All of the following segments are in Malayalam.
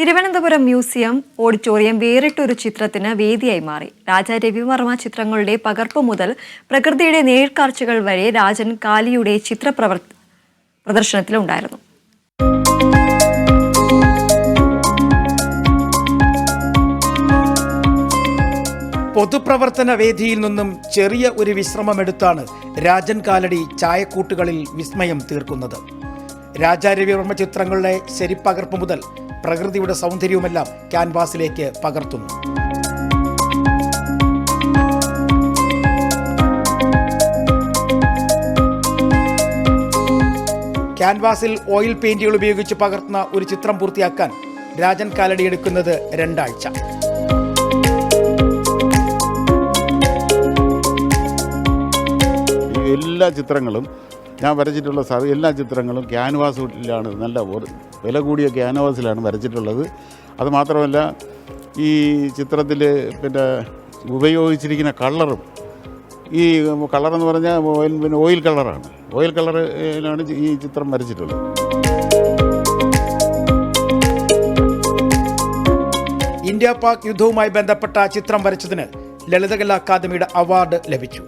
തിരുവനന്തപുരം മ്യൂസിയം ഓഡിറ്റോറിയം വേറിട്ടൊരു ചിത്രത്തിന് വേദിയായി മാറി. രാജ രവിവർമ്മ ചിത്രങ്ങളുടെ പകർപ്പ് മുതൽ പ്രകൃതിയുടെ നേഴ്ക്കാഴ്ചകൾ വരെ രാജൻ കാലിയുടെ ചിത്രപ്രവർ പ്രദർശനത്തിലുണ്ടായിരുന്നു. പൊതുപ്രവർത്തന വേദിയിൽ നിന്നും ചെറിയ ഒരു വിശ്രമമെടുത്താണ് രാജൻ കാലടി ചായക്കൂട്ടുകളിൽ വിസ്മയം തീർക്കുന്നത്. രാജാരവിവർമ്മ ചിത്രങ്ങളുടെ ശരിപ്പകർപ്പ് മുതൽ പ്രകൃതിയുടെ സൗന്ദര്യവുമെല്ലാം ക്യാൻവാസിലേക്ക് പകർത്തുന്നു. ക്യാൻവാസിൽ ഓയിൽ പെയിന്റുകൾ ഉപയോഗിച്ച് പകർത്തുന്ന ഒരു ചിത്രം പൂർത്തിയാക്കാൻ രാജൻ കാലടി എടുക്കുന്നത് രണ്ടാഴ്ച. എല്ലാ ചിത്രങ്ങളും ഞാൻ വരച്ചിട്ടുള്ള സ എല്ലാ ചിത്രങ്ങളും ക്യാൻവാസിലാണ് നല്ല വില കൂടിയ ക്യാൻവാസിലാണ് വരച്ചിട്ടുള്ളത്. അത് മാത്രമല്ല ഈ ചിത്രത്തിൽ പിന്നെ ഉപയോഗിച്ചിരിക്കുന്ന കളറും ഈ കളറെന്ന് പറഞ്ഞാൽ ഓയിൽ പിന്നെ ഓയിൽ കളറാണ്. ഓയിൽ കളറിലാണ് ഈ ചിത്രം വരച്ചിട്ടുള്ളത്. ഇന്ത്യ പാക് യുദ്ധവുമായി ബന്ധപ്പെട്ട ചിത്രം വരച്ചതിന് ലളിതകലാ അക്കാദമിയുടെ അവാർഡ് ലഭിച്ചു.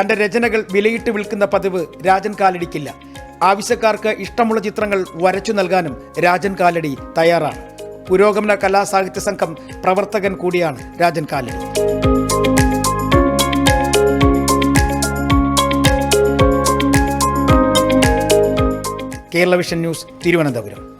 തന്റെ രചനകൾ വിലയിട്ട് വിൽക്കുന്ന പതിവ് രാജൻ കാലടിക്കില്ല. ആവശ്യക്കാർക്ക് ഇഷ്ടമുള്ള ചിത്രങ്ങൾ വരച്ചു നൽകാനും രാജൻ കാലടി തയ്യാറാണ്. പുരോഗമന കലാസാഹിത്യ സംഘം പ്രവർത്തകൻ കൂടിയാണ് Rajan Kalady. Kerala vision news Thiruvananthapuram.